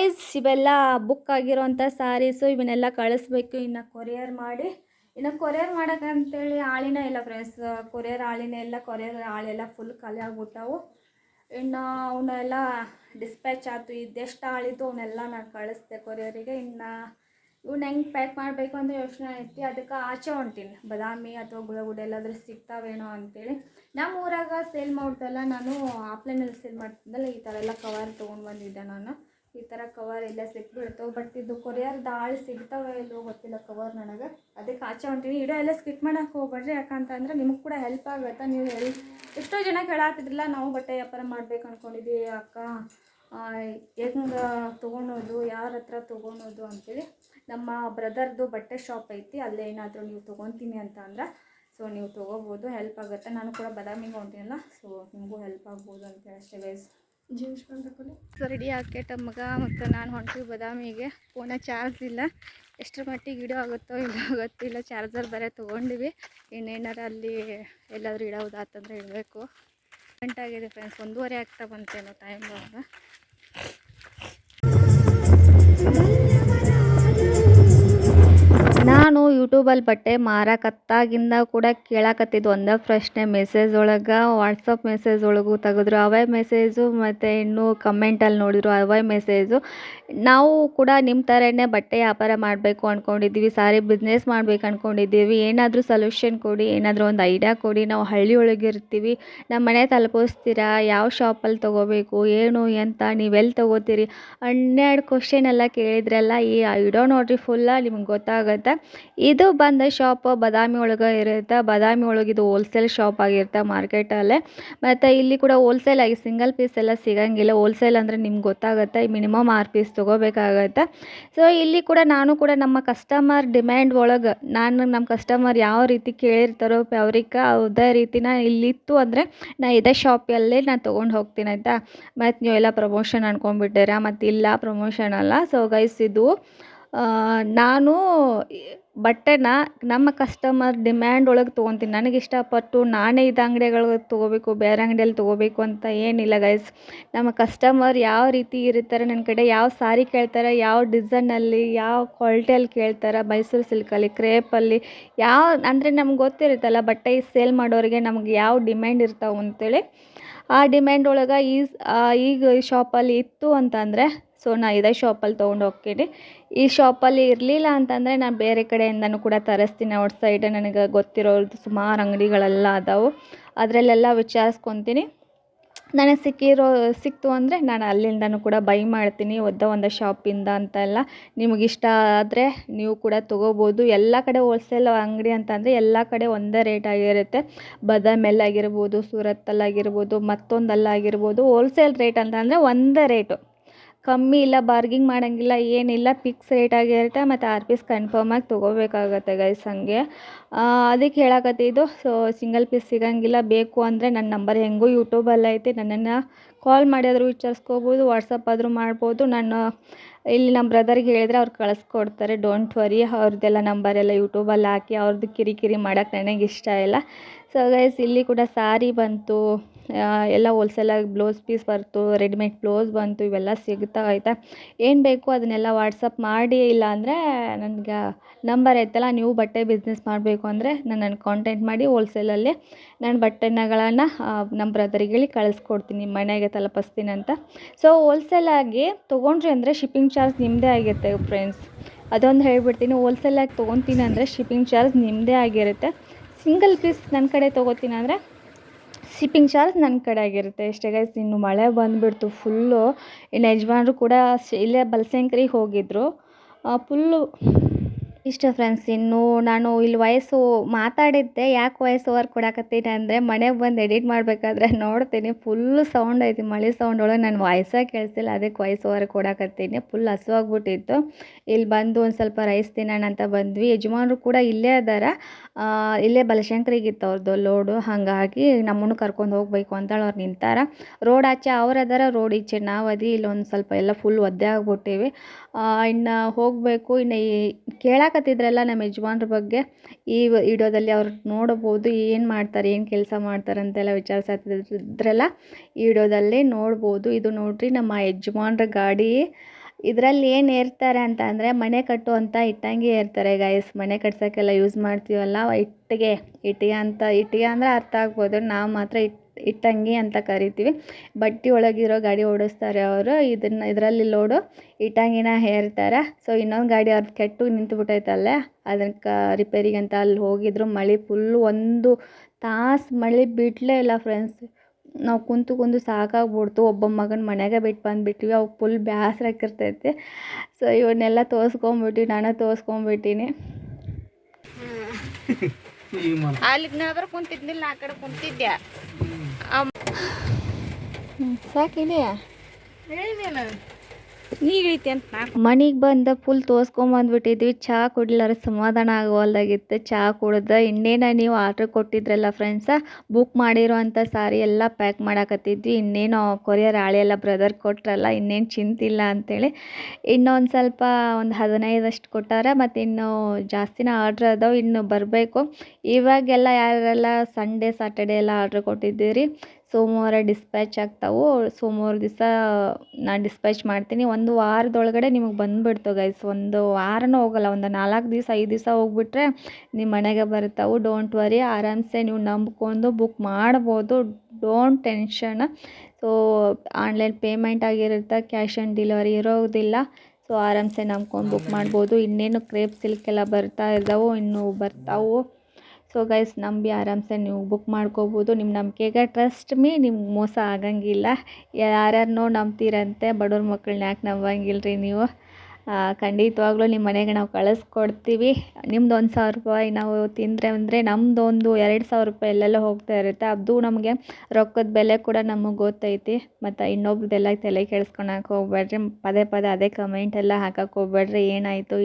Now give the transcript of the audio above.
Guys ಇವೆಲ್ಲ book ಆಗಿರೋಂಥ ಸ್ಯಾರೀಸು ಇವನ್ನೆಲ್ಲ ಕಳಿಸ್ಬೇಕು. ಇನ್ನು ಕೊರಿಯರ್ ಮಾಡಿ. ಇನ್ನು ಕೊರಿಯರ್ ಮಾಡೋಕ್ಕಂತೇಳಿ ಆಳಿನೇ ಇಲ್ಲ ಫ್ರೆಂಡ್ಸ್ ಕೊರಿಯರ್ ಆಳಿನೇ ಇಲ್ಲ ಕೊರಿಯರ್ ಆಳೆಲ್ಲ ಫುಲ್ ಖಾಲಿ ಆಗ್ಬಿಟ್ಟವು. ಇನ್ನು ಅವನ್ನೆಲ್ಲ ಡಿಸ್ಪ್ಯಾಚ್ ಆಯಿತು. ಇದೆಷ್ಟು ಆಳಿದ್ದು ಅವನ್ನೆಲ್ಲ ನಾನು ಕಳಿಸ್ದೆ ಕೊರಿಯರಿಗೆ ಇನ್ನು ಇವ್ನ ಹೆಂಗೆ ಪ್ಯಾಕ್ ಮಾಡಬೇಕು ಅಂತ ಯೋಚನೆ ಐತಿ. ಅದಕ್ಕೆ ಆಚೆ ಹೊಂಟೀನಿ. ಬಾದಾಮಿ ಅಥವಾ ಗುಳಗುಡೆ ಎಲ್ಲಾದರೂ ಸಿಗ್ತಾವೇನೋ ಅಂತೇಳಿ. ನಮ್ಮ ಊರಾಗ ಸೇಲ್ ಮಾಡ್ತಲ್ಲ ನಾನು ಆಫ್ಲೈನಲ್ಲಿ ಸೇಲ್ ಮಾಡ್ತಿದ್ದಲ್ಲ ಈ ಥರ ಎಲ್ಲ ಕವರ್ ತೊಗೊಂಡು ಬಂದಿದ್ದೆ ನಾನು. ಈ ಥರ ಕವರ್ ಎಲ್ಲ ಸಿಕ್ಬಿಡ್ತಾವೆ ಬಟ್ ಇದು ಕೊರಿಯರ್ ದಾಳಿ ಸಿಗ್ತಾವೆ ಇಲ್ಲೋ ಗೊತ್ತಿಲ್ಲ ಕವರ್ ನನಗೆ. ಅದಕ್ಕೆ ಆಚೆ ಹೊಂಟೀನಿ. ಇಡೋ ಎಲ್ಲ ಸ್ಕಿಪ್ ಮಾಡೋಕೆ ಹೋಗ್ಬೇಡ್ರಿ ಯಾಕಂತಂದ್ರೆ ನಿಮಗೆ ಕೂಡ ಹೆಲ್ಪ್ ಆಗುತ್ತೆ ನೀವು ಹೇಳಿ. ಎಷ್ಟೋ ಜನ ಕೇಳಾತಿದ್ರಲ್ಲ, ನಾವು ಬಟ್ಟೆ ವ್ಯಾಪಾರ ಮಾಡ್ಬೇಕು ಅಂದ್ಕೊಂಡಿದ್ದೀವಿ ಅಕ್ಕ. ಹೆಂಗೆ ತೊಗೊಳೋದು, ಯಾರ ಹತ್ರ ತೊಗೊಳೋದು ಅಂತೇಳಿ ನಮ್ಮ ಬ್ರದರ್ದು ಬಟ್ಟೆ ಶಾಪ್ ಐತಿ, ಅಲ್ಲೇ ಏನಾದರೂ ನೀವು ತೊಗೊತೀನಿ ಅಂತ ಅಂದ್ರೆ ಸೊ ನೀವು ತೊಗೋಬೋದು ಹೆಲ್ಪ್ ಆಗುತ್ತೆ? ನಾನು ಕೂಡ ಬದಾಮಿಗೆ ಹೊಂಟೀನಲ್ಲ ಸೊ ನಿಮಗೂ ಹೆಲ್ಪ್ ಆಗ್ಬೋದು ಅಂತೇಳಿ ಅಷ್ಟೇ guys jeans pant so ready ಹಾಕೇಟ ಮಗ, ಮತ್ತು ನಾನು ಹೊಂಟಿವಿ ಬಾದಾಮಿಗೆ. ಫೋನ ಚಾರ್ಜ್ ಇಲ್ಲ. ಎಷ್ಟರ ಮಟ್ಟಿಗೆ ಇಡೋ ಆಗುತ್ತೋ ಇಲ್ಲ ಗೊತ್ತಿಲ್ಲ. ಚಾರ್ಜರ್ ಬೇರೆ ತೊಗೊಂಡಿವಿ. ಇನ್ನೇನಾರ ಅಲ್ಲಿ ಎಲ್ಲಾದರೂ ಇಡೋದಾತಂದ್ರೆ ಇಡಬೇಕು. ಗಂಟಾಗಿದೆ ಫ್ರೆಂಡ್ಸ್ ಒಂದೂವರೆ ಆಗ್ತಾ ಬಂತೇನೋ ಟೈಮ್ ಇವಾಗ ನಾನು ಯೂಟ್ಯೂಬಲ್ಲಿ ಬಟ್ಟೆ ಮಾರಕತ್ತಾಗಿಂದ ಕೂಡ ಕೇಳಾಕತ್ತಿದ್ದು ಒಂದೇ ಪ್ರಶ್ನೆ. ಮೆಸೇಜ್ ಒಳಗೆ ವಾಟ್ಸಪ್ ಮೆಸೇಜ್ ಒಳಗೂ ತೆಗೆದ್ರು. ಅವೇ ಮೆಸೇಜು ಮತ್ತು ಇನ್ನೂ ಕಮೆಂಟಲ್ಲಿ ನೋಡಿದ್ರು ಅವೇ ಮೆಸೇಜು ನಾವು ಕೂಡ ನಿಮ್ಮ ಥರನೇ ಬಟ್ಟೆ ವ್ಯಾಪಾರ ಮಾಡಬೇಕು ಅಂದ್ಕೊಂಡಿದ್ದೀವಿ ಸಾರಿ ಬಿಸ್ನೆಸ್ ಮಾಡ್ಬೇಕು ಅಂದ್ಕೊಂಡಿದ್ದೀವಿ ಏನಾದರೂ ಸೊಲ್ಯೂಷನ್ ಕೊಡಿ, ಏನಾದರೂ ಒಂದು ಐಡಿಯಾ ಕೊಡಿ. ನಾವು ಹಳ್ಳಿ ಒಳಗೆ ಇರ್ತೀವಿ. ನಮ್ಮ ಮನೆ ತಲುಪಿಸ್ತೀರಾ? ಯಾವ ಶಾಪಲ್ಲಿ ತೊಗೋಬೇಕು? ಏನು ಎಂತ? ನೀವೆಲ್ಲಿ ತೊಗೋತೀರಿ? ಹನ್ನೆರಡು ಕ್ವಶನ್ ಎಲ್ಲ ಕೇಳಿದ್ರಲ್ಲ, ಈ ಐಡೋ ನೋಡ್ರಿ ಫುಲ್ಲ ನಿಮ್ಗೆ ಗೊತ್ತಾಗುತ್ತೆ. ಇದು ಬಂದ ಶಾಪ್ ಬಾದಾಮಿ ಒಳಗೆ ಇರುತ್ತೆ. ಬಾದಾಮಿ ಒಳಗೆ ಇದು ಹೋಲ್ಸೇಲ್ ಶಾಪ್ ಆಗಿರುತ್ತೆ ಮಾರ್ಕೆಟಲ್ಲೇ ಮತ್ತು ಇಲ್ಲಿ ಕೂಡ ಹೋಲ್ಸೇಲ್ ಆಗಿ ಸಿಂಗಲ್ ಪೀಸ್ ಎಲ್ಲ ಸಿಗಂಗಿಲ್ಲ. ಹೋಲ್ಸೇಲ್ ಅಂದರೆ ನಿಮ್ಗೆ ಗೊತ್ತಾಗುತ್ತೆ. ಮಿನಿಮಮ್ ಆರು ಪೀಸ್ ತೊಗೋಬೇಕಾಗತ್ತೆ. ಸೊ ಇಲ್ಲಿ ಕೂಡ ನಾನು ಕೂಡ ನಮ್ಮ ಕಸ್ಟಮರ್ ಡಿಮ್ಯಾಂಡ್ ಒಳಗೆ ನಾನು ನಮ್ಮ ಕಸ್ಟಮರ್ ಯಾವ ರೀತಿ ಕೇಳಿರ್ತಾರೋ ಅವ್ರಿಗೆ ಅದೇ ರೀತಿನ ಇಲ್ಲಿತ್ತು ಅಂದರೆ ನಾ ಇದೇ ಶಾಪಲ್ಲೇ ನಾನು ತೊಗೊಂಡು ಹೋಗ್ತೀನಿ ಆಯಿತಾ. ಮತ್ತು ಎಲ್ಲ ಪ್ರಮೋಷನ್ ಅನ್ಕೊಂಡ್ಬಿಟ್ಟಿರ. ಮತ್ತು ಇಲ್ಲ ಪ್ರಮೋಷನ್ ಅಲ್ಲ. ಸೊ ಗೈಸ್ ಇದು ನಾನು ಬಟ್ಟೆನ ನಮ್ಮ ಕಸ್ಟಮರ್ ಡಿಮ್ಯಾಂಡ್ ಒಳಗೆ ತೊಗೊತೀನಿ. ನನಗೆ ಇಷ್ಟಪಟ್ಟು ನಾನೇ ಇದು ಅಂಗಡಿಗಳಿಗೆ ತೊಗೋಬೇಕು, ಬೇರೆ ಅಂಗಡಿಯಲ್ಲಿ ತೊಗೋಬೇಕು ಅಂತ ಏನಿಲ್ಲ ಗೈಸ್ ನಮ್ಮ ಕಸ್ಟಮರ್ ಯಾವ ರೀತಿ ಇರ್ತಾರೆ ನನ್ನ ಕಡೆ ಯಾವ ಸಾರಿ ಕೇಳ್ತಾರೆ, ಯಾವ ಡಿಸೈನಲ್ಲಿ ಯಾವ ಕ್ವಾಲಿಟಿಯಲ್ಲಿ ಕೇಳ್ತಾರೆ ಮೈಸೂರು ಸಿಲ್ಕಲ್ಲಿ ಕ್ರೇಪಲ್ಲಿ ಯಾವ, ಅಂದರೆ ನಮ್ಗೆ ಗೊತ್ತಿರುತ್ತಲ್ಲ, ಬಟ್ಟೆ ಸೇಲ್ ಮಾಡೋರಿಗೆ ನಮ್ಗೆ ಯಾವ ಡಿಮ್ಯಾಂಡ್ ಇರ್ತಾವೆ ಅಂತೇಳಿ. ಆ ಡಿಮ್ಯಾಂಡ್ ಒಳಗೆ ಈ ಈಗ ಈ ಶಾಪಲ್ಲಿ ಇತ್ತು ಅಂತಂದರೆ ಸೊ ನಾ ಇದೇ ಶಾಪಲ್ಲಿ ತೊಗೊಂಡು ಹೋಗ್ತೀನಿ. ಈ ಶಾಪಲ್ಲಿ ಇರಲಿಲ್ಲ ಅಂತಂದರೆ ನಾನು ಬೇರೆ ಕಡೆಯಿಂದನೂ ಕೂಡ ತರಿಸ್ತೀನಿ. ಔಟ್ ಸೈಡ್ ನನಗೆ ಗೊತ್ತಿರೋದು ಸುಮಾರು ಅಂಗಡಿಗಳೆಲ್ಲ ಅದಾವು. ಅದರಲ್ಲೆಲ್ಲ ವಿಚಾರಿಸ್ಕೊತೀನಿ. ನನಗೆ ಸಿಕ್ಕಿರೋ, ಸಿಕ್ತು ಅಂದರೆ ನಾನು ಅಲ್ಲಿಂದನೂ ಕೂಡ ಬೈ ಮಾಡ್ತೀನಿ. ಒದ್ದ ಒಂದು ಶಾಪಿಂದ ಅಂತ ಎಲ್ಲ ನಿಮಗೆ ಇಷ್ಟ ಆದರೆ ನೀವು ಕೂಡ ತೊಗೋಬೋದು. ಎಲ್ಲ ಕಡೆ ಹೋಲ್ಸೇಲ್ ಅಂಗಡಿ ಅಂತಂದರೆ ಎಲ್ಲ ಕಡೆ ಒಂದೇ ರೇಟ್ ಆಗಿರುತ್ತೆ. ಬದಾಮಲ್ಲಿ ಆಗಿರ್ಬೋದು ಸೂರತ್ತಲ್ಲಾಗಿರ್ಬೋದು ಮತ್ತೊಂದಲ್ಲಿ ಆಗಿರ್ಬೋದು ಹೋಲ್ಸೇಲ್ ರೇಟ್ ಅಂತಂದರೆ ಒಂದೇ ರೇಟು ಕಮ್ಮಿ ಇಲ್ಲ ಬಾರ್ಗಿಂಗ್ ಮಾಡೋಂಗಿಲ್ಲ, ಏನಿಲ್ಲ ಫಿಕ್ಸ್ ರೇಟ್ ಆಗಿರುತ್ತೆ, ಮತ್ತು ಆರ್ ಪೀಸ್ ಕನ್ಫರ್ಮಾಗಿ ತೊಗೋಬೇಕಾಗತ್ತೆ ಗೈಸ್ ಹಂಗೆ. ಅದಕ್ಕೆ ಹೇಳಕತ್ತಿದ್ದು ಸೊ ಸಿಂಗಲ್ ಪೀಸ್ ಸಿಗೋಂಗಿಲ್ಲ, ಬೇಕು ಅಂದರೆ ನನ್ನ ನಂಬರ್ ಹೆಂಗೂ ಯೂಟ್ಯೂಬಲ್ಲಿ ಐತೆ, ನನ್ನನ್ನು ಕಾಲ್ ಮಾಡಿದ್ರು ವಿಚಾರಿಸ್ಕೋಬೋದು ವಾಟ್ಸಪ್ ಆದರೂ ಮಾಡ್ಬೋದು ನಾನು ಇಲ್ಲಿ ನಮ್ಮ ಬ್ರದರ್ಗೆ ಹೇಳಿದರೆ ಅವ್ರು ಕಳಿಸ್ಕೊಡ್ತಾರೆ ಡೋಂಟ್ ವರಿ ಅವ್ರದ್ದೆಲ್ಲ ನಂಬರೆಲ್ಲ ಯೂಟ್ಯೂಬಲ್ಲಿ ಹಾಕಿ, ಅವ್ರದ್ದು ಕಿರಿಕಿರಿ ಮಾಡೋಕ್ಕೆ ನನಗೆ ಇಷ್ಟ ಇಲ್ಲ. ಸೊ ಗೈಸ್ ಇಲ್ಲಿ ಕೂಡ ಸಾರಿ ಬಂತು. ಎಲ್ಲ ಹೋಲ್ಸೇಲಾಗಿ ಬ್ಲೌಸ್ ಪೀಸ್ ಬರ್ತು ರೆಡಿಮೇಡ್ ಬ್ಲೌಸ್ ಬಂತು, ಇವೆಲ್ಲ ಸಿಗ್ತಾ ಆಯಿತಾ ಏನು ಬೇಕು ಅದನ್ನೆಲ್ಲ ವಾಟ್ಸಪ್ ಮಾಡಿ ಇಲ್ಲ ಅಂದರೆ ನನಗೆ ನಂಬರ್ ಐತಲ್ಲ, ನೀವು ಬಟ್ಟೆ ಬಿಸ್ನೆಸ್ ಮಾಡಬೇಕು ಅಂದರೆ ನನ್ನನ್ನು ಕಾಂಟ್ಯಾಕ್ಟ್ ಮಾಡಿ ಹೋಲ್ಸೇಲಲ್ಲಿ ನಾನು ಬಟ್ಟೆನಗಳನ್ನು ನಮ್ಮ ಬ್ರದರಿಗೆ ಕಳಿಸ್ಕೊಡ್ತೀನಿ ಮನೆಗೆ ತಲುಪಿಸ್ತೀನಿ ಅಂತ. ಸೊ ಹೋಲ್ಸೇಲಾಗಿ ತೊಗೊಂಡ್ರಿ ಅಂದರೆ ಶಿಪ್ಪಿಂಗ್ ಚಾರ್ಜ್ ನಿಮ್ಮದೇ ಆಗಿರುತ್ತೆ ಫ್ರೆಂಡ್ಸ್ ಅದೊಂದು ಹೇಳ್ಬಿಡ್ತೀನಿ ಹೋಲ್ಸೇಲಾಗಿ ತೊಗೊತೀನಿ ಅಂದರೆ ಶಿಪ್ಪಿಂಗ್ ಚಾರ್ಜ್ ನಿಮ್ಮದೇ ಆಗಿರುತ್ತೆ. ಸಿಂಗಲ್ ಪೀಸ್ ನನ್ನ ಕಡೆ ತೊಗೋತೀನಿ ಅಂದರೆ ಶಿಪ್ಪಿಂಗ್ ಚಾರ್ಜ್ ನನ್ನ ಕಡೆ ಆಗಿರುತ್ತೆ. ಇಷ್ಟೇ ಗೈಸ್ ಇನ್ನು ಮಳೆ ಬಂದುಬಿಡ್ತು ಫುಲ್ಲು ಇನ್ನು ಯಜಮಾನ್ರು ಕೂಡ, ಇಲ್ಲೇ ಬಲಸಂಕ್ರಿಗೆ ಹೋಗಿದ್ದರು ಫುಲ್ಲು ಇಷ್ಟ ಫ್ರೆಂಡ್ಸ್ ಇನ್ನು ನಾನು ಇಲ್ಲಿ ವಯಸ್ಸು ಮಾತಾಡಿದ್ದೆ, ಯಾಕೆ ವಯಸ್ಸು ಓವರ್ ಕೊಡಕತ್ತೀನಿ ಅಂದರೆ ಮನೆಗೆ ಬಂದು ಎಡಿಟ್ ಮಾಡಬೇಕಾದ್ರೆ ನೋಡ್ತೀನಿ ಫುಲ್ಲು ಸೌಂಡ್ ಐತಿ, ಮಳೆ ಸೌಂಡ್ ಒಳಗೆ ನಾನು ವಾಯ್ಸೇ ಕೇಳಿಸಿಲ್ಲ, ಅದಕ್ಕೆ ವಯಸ್ಸು ಓವರ್ ಕೊಡಕತ್ತೀನಿ ಫುಲ್ ಹಸುವಾಗ್ಬಿಟ್ಟಿತ್ತು ಇಲ್ಲಿ ಬಂದು ಒಂದು ಸ್ವಲ್ಪ ರೈಸ್ ತಿನ್ನೋಣ ಅಂತ ಬಂದ್ವಿ, ಯಜಮಾನರು ಕೂಡ ಇಲ್ಲೇ ಅದಾರ ಇಲ್ಲೇ ಬಲಶಂಕರಿಗಿತ್ತು ಅವ್ರದ್ದು ಲೋಡು, ಹಾಗಾಗಿ ನಮ್ಮನ್ನು ಕರ್ಕೊಂಡು ಹೋಗ್ಬೇಕು ಅಂತೇಳಿ ಅವ್ರು ನಿಂತಾರ. ರೋಡ್ ಆಚೆ ಅವ್ರು ಅದಾರ, ರೋಡ್ ಈಚೆ ನಾವು ಅದಿ, ಇಲ್ಲೊಂದು ಸ್ವಲ್ಪ ಎಲ್ಲ ಫುಲ್ ಒದ್ದೆ ಆಗ್ಬಿಟ್ಟಿವಿ. ಇನ್ನು ಹೋಗಬೇಕು, ಇನ್ನು ಈ ಕೇಳಾಕತ್ತಿದ್ರಲ್ಲ ನಮ್ಮ ಯಜಮಾನ್ರ ಬಗ್ಗೆ ಈ ವಿಡಿಯೋದಲ್ಲಿ ಅವ್ರು ನೋಡಬಹುದು, ಏನು ಮಾಡ್ತಾರೆ, ಏನು ಕೆಲಸ ಮಾಡ್ತಾರೆ ಅಂತೆಲ್ಲ ವಿಚಾರಿಸತ್ತಿದ್ರಲ್ಲ ಈ ವಿಡಿಯೋದಲ್ಲಿ ನೋಡ್ಬೋದು. ಇದು ನೋಡ್ರಿ ನಮ್ಮ ಯಜಮಾನ್ರ ಗಾಡಿ. ಇದರಲ್ಲಿ ಏನು ಏರ್ತಾರೆ ಅಂತ ಅಂದರೆ ಮನೆ ಕಟ್ಟುವಂತ ಇಟ್ಟಂಗೆ ಏರ್ತಾರೆ ಗಾಯಸ್ ಮನೆ ಕಟ್ಸೋಕ್ಕೆಲ್ಲ ಯೂಸ್ ಮಾಡ್ತೀವಲ್ಲ, ಇಟ್ಟಿಗೆ ಇಟ್ಟಿಗೆ ಅಂತ, ಇಟ್ಟಿಗೆ ಅಂದರೆ ಅರ್ಥ ಆಗ್ಬೋದು. ನಾವು ಮಾತ್ರ ಇಟ್ ಇಟ್ಟಂಗಿ ಅಂತ ಕರಿತೀವಿ. ಬಟ್ಟೆ ಒಳಗಿರೋ ಗಾಡಿ ಓಡಿಸ್ತಾರೆ ಅವರು. ಇದನ್ನು ಇದರಲ್ಲಿ ಲೋಡು ಇಟ್ಟಂಗಿನ ಹೇರ್ತಾರೆ. ಸೊ ಇನ್ನೊಂದು ಗಾಡಿ ಅವ್ರದ್ದು ಕೆಟ್ಟು ನಿಂತುಬಿಟ್ಟೈತಲ್ಲೇ ಅದನ್ನು ಕ ರಿಪೇರಿಗೆ ಅಂತ ಅಲ್ಲಿ ಹೋಗಿದ್ರು. ಮಳೆ ಫುಲ್ಲು ಒಂದು ತಾಸು ಮಳೆ ಬಿಡಲೇ ಇಲ್ಲ ಫ್ರೆಂಡ್ಸ್ ನಾವು ಕುಂತು ಕುಂತು ಸಾಕಾಗ್ಬಿಡ್ತು. ಒಬ್ಬ ಮಗನ ಮನೆಗೆ ಬಿಟ್ಟು ಬಂದುಬಿಟ್ವಿ. ಅವು ಫುಲ್ ಬೇಸ್ರ ಆಗಿರ್ತೈತಿ ಸೊ ಇವನ್ನೆಲ್ಲ ತೋರಿಸ್ಕೊಂಬಿಟ್ಟು ನಾನು ತೋರಿಸ್ಕೊಂಬಿಟ್ಟಿನಿ ಅಲ್ಲಿಗೆ ಕುಂತಿದ್ದಿಲ್ಲ ಕುಂತಿದ್ನಿಲ್ಲ ಆ ಕಡೆ ಕುಂತಿದ್ದೆ. ಸಾಕಿದೆಯಾ ಹೇಳಿದೇನು ನೀ ಇಳಿತಿ ಅಂತ ನಾ ಮನೆಗೆ ಬಂದ ಫುಲ್ ತೋರ್ಸ್ಕೊಂಬಂದ್ಬಿಟ್ಟಿದ್ವಿ ಚಹಾ ಕುಡಿಲಾರ ಸಮಾಧಾನ ಆಗೋಲ್ದಾಗಿತ್ತು ಚಹಾ ಕುಡ್ದ ಇನ್ನೇನ ನೀವು ಆರ್ಡ್ರ್ ಕೊಟ್ಟಿದ್ರಲ್ಲ ಫ್ರೆಂಡ್ಸ ಬುಕ್ ಮಾಡಿರೋ ಸಾರಿ ಎಲ್ಲ ಪ್ಯಾಕ್ ಮಾಡಾಕತ್ತಿದ್ವಿ. ಇನ್ನೇನು ಕೊರಿಯರ್ ಆಳೆ ಎಲ್ಲ ಬ್ರದರ್ ಕೊಟ್ರಲ್ಲ, ಇನ್ನೇನು ಚಿಂತಿಲ್ಲ ಅಂತೇಳಿ. ಇನ್ನೊಂದು ಸ್ವಲ್ಪ ಒಂದು ಹದಿನೈದಷ್ಟು ಕೊಟ್ಟಾರ. ಮತ್ತು ಇನ್ನು ಜಾಸ್ತಿನ ಆರ್ಡ್ರ್ ಅದಾವೆ. ಇನ್ನು ಬರಬೇಕು. ಇವಾಗೆಲ್ಲ ಯಾರೆಲ್ಲ ಸಂಡೇ ಸಾಟರ್ಡೆ ಎಲ್ಲ ಆರ್ಡ್ರ್ ಕೊಟ್ಟಿದ್ದೀರಿ? ಸೋಮವಾರ ಡಿಸ್ಪ್ಯಾಚ್ ಆಗ್ತಾವೆ ಸೋಮವಾರ ದಿವಸ ನಾನು ಡಿಸ್ಪ್ಯಾಚ್ ಮಾಡ್ತೀನಿ. ಒಂದು ವಾರದೊಳಗಡೆ ನಿಮಗೆ ಬಂದುಬಿಡ್ತು ಗೈಸ್ ಒಂದು ವಾರನೂ ಹೋಗಲ್ಲ. ಒಂದು ನಾಲ್ಕು ದಿವಸ ಐದು ದಿವಸ ಹೋಗ್ಬಿಟ್ರೆ ನಿಮ್ಮ ಮನೆಗೆ ಬರ್ತಾವೆ. ಡೋಂಟ್ ವರಿ ಆರಾಮ್ಸೆ ನೀವು ನಂಬ್ಕೊಂಡು ಬುಕ್ ಮಾಡ್ಬೋದು. Don't tension so online payment ಆಗಿರುತ್ತೆ. ಕ್ಯಾಶ್ ಆನ್ ಡೆಲಿವರಿ ಇರೋದಿಲ್ಲ. ಸೊ ಆರಾಮ್ಸೆ ನಂಬ್ಕೊಂಡು ಬುಕ್ ಮಾಡ್ಬೋದು. ಇನ್ನೇನು ಕ್ರೇಪ್ ಸಿಲ್ಕ್ ಎಲ್ಲ ಬರ್ತಾ ಇದ್ದಾವೆ ಇನ್ನೂ ಬರ್ತಾವೆ. ಸೊ ಗೈಸ್ ನಂಬಿ ಆರಾಮ್ಸೆ ನೀವು ಬುಕ್ ಮಾಡ್ಕೋಬೋದು. ನಿಮ್ಮ ನಂಬಿಕೆಗೆ ಟ್ರಸ್ಟ್ ಮೀ ನಿಮ್ಗೆ ಮೋಸ ಆಗಂಗಿಲ್ಲ. ಯಾರ್ಯಾರನ್ನೋ ನಂಬ್ತೀರಂತೆ, ಬಡವ್ರ ಮಕ್ಕಳನ್ನ ಯಾಕೆ ನಂಬಂಗಿಲ್ಲ ರೀ ನೀವು ಖಂಡಿತವಾಗ್ಲೂ ನಿಮ್ಮ ಮನೆಗೆ ನಾವು ಕಳಿಸ್ಕೊಡ್ತೀವಿ. ನಿಮ್ದು ಒಂದು ಸಾವಿರ ರೂಪಾಯಿ ನಾವು ತಿಂದರೆ ಅಂದರೆ ನಮ್ಮದು ಒಂದು ಎರಡು ಸಾವಿರ ರೂಪಾಯಿ ಎಲ್ಲೆಲ್ಲ ಹೋಗ್ತಾ ಇರುತ್ತೆ. ಅದು ನಮಗೆ ರೊಕ್ಕದ ಬೆಲೆ ಕೂಡ ನಮಗೆ ಗೊತ್ತೈತಿ. ಮತ್ತು ಇನ್ನೊಬ್ರದ್ದೆಲ್ಲ ತಲೆ ಕೆಡಿಸ್ಕೊಳಕ್ಕೆ ಹೋಗ್ಬೇಡ್ರಿ. ಪದೇ ಪದೇ ಅದೇ ಕಮೆಂಟ್ ಎಲ್ಲ ಹಾಕಕ್ಕೆ ಹೋಗ್ಬೇಡ್ರಿ. ಏನಾಯಿತು